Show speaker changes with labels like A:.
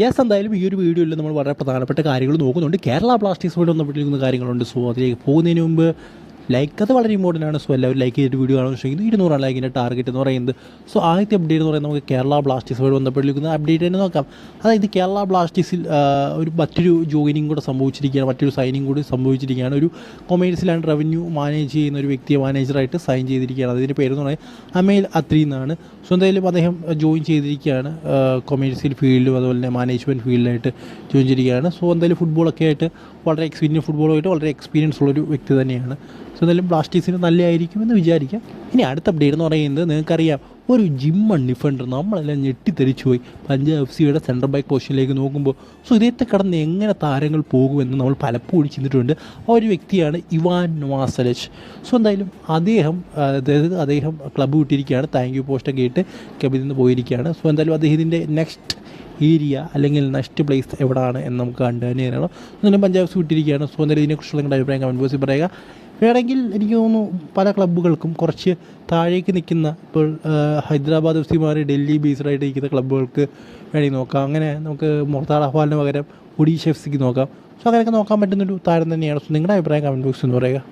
A: Yes എന്തായാലും ഈ ഒരു വീഡിയോയിൽ നമ്മൾ വളരെ പ്രധാനപ്പെട്ട കാര്യങ്ങൾ നോക്കുന്നുണ്ട്. കേരള ബ്ലാസ്റ്റേഴ്സുമായിട്ട് ബന്ധപ്പെട്ടിരിക്കുന്ന കാര്യങ്ങളുണ്ട്. സോ അതിലേക്ക് പോകുന്നതിന് മുമ്പ് ലൈക്ക് അത് വളരെ ഇമ്പോർട്ടന്റ് ആണ്. സോ എല്ലാവരും ലൈക്ക് ചെയ്തിട്ട് വീഡിയോ കാണാൻ ശ്രമിക്കുന്നത് ഇരുന്നൂറാണ് ലൈക്കിന്റെ ടാർഗറ്റ് എന്ന് പറയുന്നത്. സോ ആദ്യത്തെ അപ്ഡേറ്റ് എന്ന് പറയുന്നത് നമുക്ക് കേരള ബ്ലാസ്റ്റേഴ്സുമായി ബന്ധപ്പെട്ടിരിക്കുന്ന അപ്ഡേറ്റ് തന്നെ നോക്കാം. അതായത് കേരള ബ്ലാസ്റ്റേഴ്സിൽ ഒരു മറ്റൊരു ജോയിനിങ് കൂടെ സംഭവിച്ചിരിക്കുകയാണ്. മറ്റൊരു സൈനിങ് കൂടി സംഭവിച്ചിരിക്കുകയാണ്. ഒരു കൊമേഴ്സിലാണ് ആൻഡ് റവന്യൂ മാനേജ് ചെയ്യുന്ന ഒരു വ്യക്തിയെ മാനേജറായിട്ട് സൈൻ ചെയ്തിരിക്കുകയാണ്. അതിന്റെ പേരെന്ന് പറയുന്നത് അമേൽ അത്രി എന്നാണ്. സോ എന്തായാലും അദ്ദേഹം ജോയിൻ ചെയ്തിരിക്കുകയാണ്. കൊമേഴ്സ്യൽ ഫീൽഡും അതുപോലെ തന്നെ മാനേജ്മെന്റ് ഫീൽഡിലായിട്ട് ജോയിൻ ചെയ്തിരിക്കുകയാണ്. സോ എന്തായാലും ഫുട്ബോളൊക്കെ ആയിട്ട് വളരെ എക്സ്പീരിയൻസ് ഫുട്ബോളുമായിട്ട് വളരെ എക്സ്പീരിയൻസ് ഉള്ളൊരു വ്യക്തി തന്നെയാണ്. സോ എന്തായാലും പ്ലാസ്റ്റിക്സിന് നല്ലതായിരിക്കും എന്ന് വിചാരിക്കാം. ഇനി അടുത്ത അപ്ഡേറ്റ് എന്ന് പറയുന്നത് നിങ്ങൾക്കറിയാം. ഒരു ജിമ്മൺ ഡിഫൻഡർ നമ്മളെല്ലാം ഞെട്ടിത്തെറിച്ചു പോയി പഞ്ചാബ് എഫ് സിയുടെ സെൻട്രൽ ബാക്ക് പൊസിഷനിലേക്ക് നോക്കുമ്പോൾ സോ ഇതേത്തെ കടന്ന് എങ്ങനെ താരങ്ങൾ പോകുമെന്ന് നമ്മൾ പലപ്പോഴും ചിന്തിട്ടുണ്ട് ആ ഒരു വ്യക്തിയാണ് ഇവാൻ നവാസലച്ച് സോ എന്തായാലും അദ്ദേഹം അതായത് അദ്ദേഹം ക്ലബ്ബ് വിട്ടിരിക്കുകയാണ്. താങ്ക് യു പോസ്റ്റൊക്കെ ഇട്ട് ക്ലബിൽ നിന്ന് പോയിരിക്കുകയാണ്. സോ എന്തായാലും അദ്ദേഹത്തിന്റെ നെക്സ്റ്റ് ഏരിയ അല്ലെങ്കിൽ നെക്സ്റ്റ് പ്ലേസ് എവിടെയാണ് എന്ന് നമുക്ക് കണ്ടു തന്നെ തരണം എന്നാലും പഞ്ചാബ് വിട്ടിരിക്കുകയാണ്. സോ എന്തായാലും ഇതിനെക്കുറിച്ചുള്ള നിങ്ങളുടെ അഭിപ്രായം കമന്റ് ബോക്സിൽ പറയുക. വേണമെങ്കിൽ എനിക്ക് തോന്നുന്നു പല ക്ലബ്ബുകൾക്കും കുറച്ച് താഴേക്ക് നിൽക്കുന്ന ഇപ്പോൾ ഹൈദരാബാദ് എഫ് സി മാറി ഡൽഹി ബേസ്ഡായിട്ട് നിൽക്കുന്ന ക്ലബ്ബുകൾക്ക് വേണമെങ്കിൽ നോക്കാം. അങ്ങനെ നമുക്ക് മുഹത്താർ അഹ്വാലിന് പകരം ഒഡീഷ എഫ് സിക്ക് നോക്കാം. സോ അങ്ങനെയൊക്കെ നോക്കാൻ പറ്റുന്നൊരു താരം തന്നെയാണ്. സോ നിങ്ങളുടെ അഭിപ്രായം കമന്റ് ബോക്സിൽ എന്ന് പറയുക.